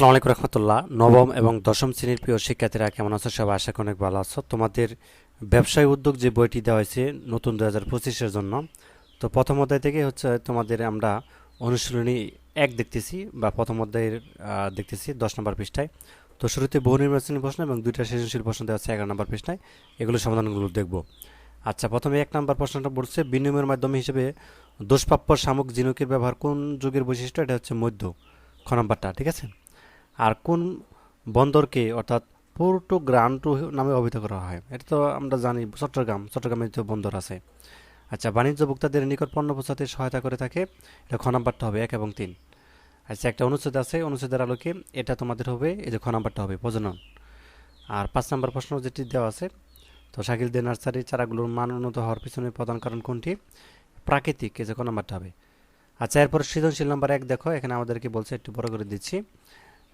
আসসালামু আলাইকুম রহমতুল্লাহ। নবম এবং দশম শ্রেণির প্রিয় শিক্ষার্থীরা কেমন আছো? সবাই আশা করি অনেক ভালো আছো। তোমাদের ব্যবসায় উদ্যোগ যে বইটি দেওয়া হয়েছে নতুন দু হাজার পঁচিশের জন্য, তো প্রথম অধ্যায় থেকে হচ্ছে তোমাদের আমরা অনুশীলনী এক দেখতেছি বা প্রথম অধ্যায়ের দেখতেছি দশ নম্বর পৃষ্ঠায়। তো শুরুতে বহু নির্বাচনী প্রশ্ন এবং দুইটা সৃজনশীল প্রশ্ন দেওয়া আছে এগারো নম্বর পৃষ্ঠায়। এগুলো সমাধানগুলো দেখব। আচ্ছা প্রথমে এক নম্বর প্রশ্নটা বলছে বিনিময়ের মাধ্যমে হিসেবে দুষ্প্রাপ্য শামুক জিনুকের ব্যবহার কোন যুগের বৈশিষ্ট্য? এটা হচ্ছে মধ্য, খ নম্বরটা, ঠিক আছে? আর কোন বন্দরকে অর্থাৎ পোর্টো গ্রান্টো নামে অভিহিত করা হয়? এটা তো আমরা জানি চট্টগ্রাম, চট্টগ্রামে যে বন্দর আছে। আচ্ছা বাণিজ্য ভোক্তাদের নিকট পণ্য পৌঁছাতে সহায়তা করে থাকে। এটা খ নাম্বারটা হবে এক এবং তিন। আচ্ছা একটা অনুচ্ছেদ আছে, অনুচ্ছেদের আলোকে এটা তোমাদের হবে, এই যে খ নাম্বারটা হবে, প্রজনন। আর পাঁচ নাম্বার প্রশ্ন যেটি দেওয়া আছে, তো শাকিল শাকিলদের নার্সারি চারাগুলোর মান উন্নত হওয়ার পিছনে প্রধান কারণ কোনটি? প্রাকৃতিক, এই যে ক নাম্বারটা হবে। আচ্ছা এরপর সৃজনশীল নাম্বার এক দেখো, এখানে আমাদেরকে বলছে, একটু বড় করে দিচ্ছি।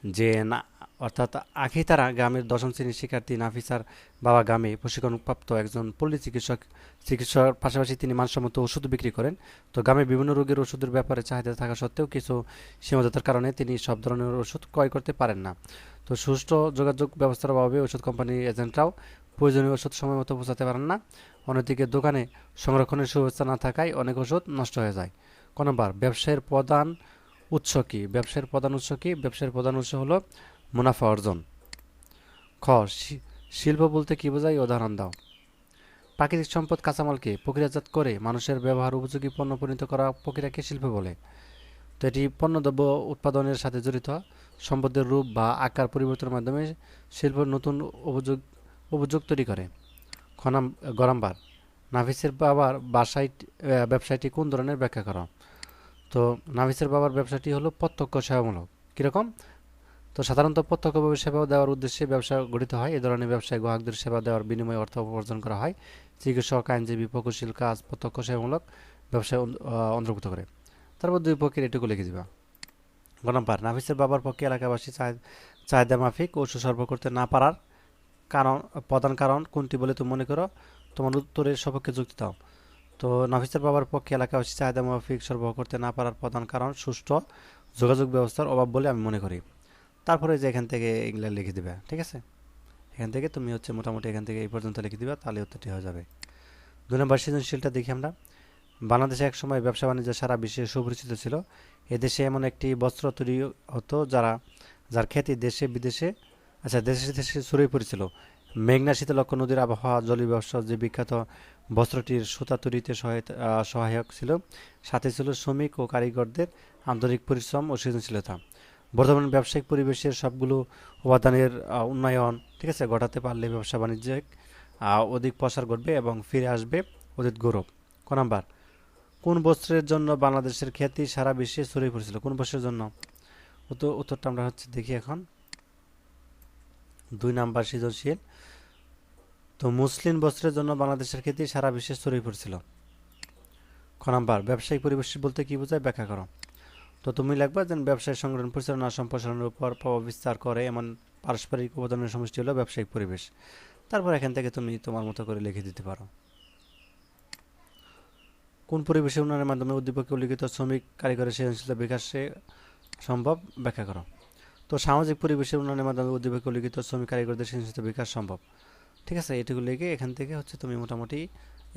যে না, অর্থাৎ আখিতারা গ্রামের দশম শ্রেণির শিক্ষার্থী নাফিসার বাবা গ্রামে প্রশিক্ষণপ্রাপ্ত একজন পল্লী চিকিৎসক, চিকিৎসার পাশাপাশি তিনি মানসম্মত ওষুধ বিক্রি করেন। তো গ্রামে বিভিন্ন রোগের ওষুধের ব্যাপারে চাহিদা থাকা সত্ত্বেও কিছু সীমাবদ্ধতার কারণে তিনি সব ধরনের ওষুধ ক্রয় করতে পারেন না। তো সুষ্ঠু যোগাযোগ ব্যবস্থার অভাবে ওষুধ কোম্পানির এজেন্টরাও প্রয়োজনীয় ওষুধ সময় মতো পৌঁছাতে পারেন না। অন্যদিকে দোকানে সংরক্ষণের সুব্যবস্থা না থাকায় অনেক ওষুধ নষ্ট হয়ে যায়। ক নম্বর ব্যবসায়ের প্রধান উৎস কি? ব্যবসায়ের প্রধান উৎস কি? ব্যবসায়ের প্রধান উৎস হলো মুনাফা অর্জন। খ শিল্প বলতে কি বোঝায়? উদাহরণ দাও। প্রাকৃতিক সম্পদ কাঁচামালকে প্রক্রিয়াজাত করে মানুষের ব্যবহার উপযোগী পণ্য পরিণত করা প্রক্রিয়াকে শিল্প বলে। তো এটি পণ্যদ্রব্য উৎপাদনের সাথে জড়িত। সম্পদের রূপ বা আকার পরিবর্তনের মাধ্যমে শিল্প নতুন উপযোগ উপযোগ তৈরি করে। খনাম গরমবার নাভিসের বাবার বাসায় ব্যবসায়টি কোন ধরনের ব্যাখ্যা করা? তো নাভিসের বাবার ব্যবসাটি হলো প্রত্যক্ষ সেবামূলক। কীরকম? তো সাধারণত প্রত্যক্ষভাবে সেবা দেওয়ার উদ্দেশ্যে ব্যবসা গঠিত হয়। এ ধরনের ব্যবসায় গ্রাহকদের সেবা দেওয়ার বিনিময়ে অর্থ উপার্জন করা হয়। চিকিৎসক, আইনজীবী, প্রকৌশল কাজ প্রত্যক্ষ সেবামূলক ব্যবসায় অন্তর্ভুক্ত করে। তারপর দুই পক্ষের এটুকু লিখে দিবা। গ নাম্বার নাফিসের বাবার পক্ষে এলাকাবাসী চাহি- চাহিদা মাফিক ওষুধ সরবরাহ করতে না পারার কারণ প্রধান কারণ কোনটি বলে তুমি মনে করো? তোমার উত্তরের সপক্ষে যুক্তি দাও। তো নাফিসের বাবার পক্ষে এলাকাবাসী চাহিদা মাফিক সরবরাহ করতে না পারার প্রধান কারণ সুষ্ঠু যোগাযোগ ব্যবস্থার অভাব বলে আমি মনে করি। তারপরে যে এখান থেকে এগুলা লিখে দিবে, ঠিক আছে? এখান থেকে তুমি হচ্ছে মোটামুটি এখান থেকে এই পর্যন্ত লিখে দিবা, তাহলে উত্তরটি হয়ে যাবে। দুই নম্বর সৃজনশীলটা দেখি আমরা। বাংলাদেশে এক সময় ব্যবসা বাণিজ্য সারা বিশ্বে সুপরিচিত ছিল। এদেশে এমন একটি বস্ত্র তৈরি হতো যারা, যার খ্যাতি দেশে বিদেশে আচ্ছা দেশে দেশে ছড়িয়ে পড়েছিল মেঘনা শীতলক্ষ নদীর আবহাওয়া জলীয় ব্যবসা যে বিখ্যাত বস্ত্রটির সুতা তৈরিতে সহায়ক ছিল। সাথে ছিল শ্রমিক ও কারিগরদের আন্তরিক পরিশ্রম ও সৃজনশীলতা। বর্তমান ব্যবসায়িক পরিবেশের সবগুলো উপাদানের উন্নয়ন, ঠিক আছে, ঘটাতে পারলে ব্যবসা বাণিজ্যিক অধিক প্রসার ঘটবে এবং ফিরে আসবে অতীত গৌরব। ক নাম্বার, কোন বস্ত্রের জন্য বাংলাদেশের খ্যাতি সারা বিশ্বে ছড়িয়ে পড়েছিল? কোন বস্ত্রের জন্য? উত্তর, উত্তরটা আমরা হচ্ছে দেখি এখন। দুই নাম্বার সৃজনশীল। তো মুসলিম বস্ত্রের জন্য বাংলাদেশের খ্যাতি সারা বিশ্বে ছড়িয়ে পড়ছিল। খ নাম্বার, ব্যবসায়িক পরিবেশ বলতে কি বোঝায়? ব্যাখ্যা করো। তো তুমি লিখবা যে ব্যবসায় সংগঠন পরিচালনা সম্প্রসারণের উপর প্রভাব বিস্তার করে, এমন পারস্পরিক উপাদানের সমষ্টি হলো ব্যবসায়িক পরিবেশ। তারপর এখান থেকে তুমি তোমার মতো করে লিখে দিতে পারো। কোন পরিবেশের উন্নয়নের মাধ্যমে উদ্দীপকে উল্লিখিত শ্রমিক কারিগরের সৃজনশীলতা বিকাশে সম্ভব? ব্যাখ্যা করো। তো সামাজিক পরিবেশের উন্নয়নের মাধ্যমে উদ্দীপকে উল্লিখিত শ্রমিক কারিগরদের সৃজনশীলতা বিকাশ সম্ভব? ঠিক আছে এটুকু লিখে এখান থেকে হচ্ছে তুমি মোটামুটি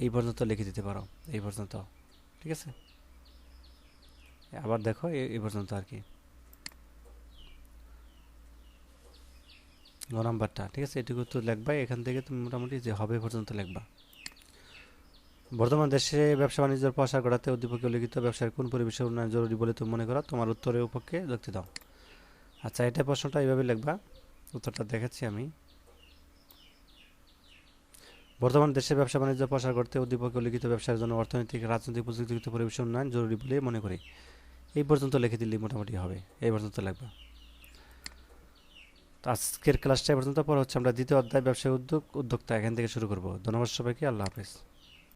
এই পর্যন্ত লিখে দিতে পারো, এই পর্যন্ত। ঠিক আছে? আবার দেখো এই পর্যন্ত আর কি। গ নাম্বারটা, ঠিক আছে? এটুকু তো লিখবা, এখান থেকে তুমি মোটামুটি যে হবে পর্যন্ত লিখবা। বর্তমান দেশে ব্যবসা বাণিজ্যের প্রসার ঘটাতে উদ্দীপকে উল্লিখিত ব্যবসার কোন পরিবেশের উন্নয়ন জরুরি বলে তুমি মনে করো? তোমার উত্তরের পক্ষে যুক্তি দাও। আচ্ছা এটা প্রশ্নটা এইভাবে লিখবা। উত্তরটা দেখাচ্ছি আমি। বর্তমান দেশে ব্যবসা বাণিজ্য, প্রসার করতে উদ্দীপকে লিখিত ব্যবসার জন্য অর্থনৈতিক, রাজনৈতিক প্রযুক্তিগত পরিবেশ উন্নয়ন জরুরি বলে মনে করি। এই পর্যন্ত লিখে দিলে মোটামুটি হবে। এই পর্যন্ত লাগবে। আজকের ক্লাসটা পর্যন্ত। পর হচ্ছে আমরা দ্বিতীয় অধ্যায় ব্যবসায় উদ্যোগ, উদ্যোক্তা। এখান থেকে শুরু করব। ধন্যবাদ সবাইকে। আল্লাহ হাফেজ।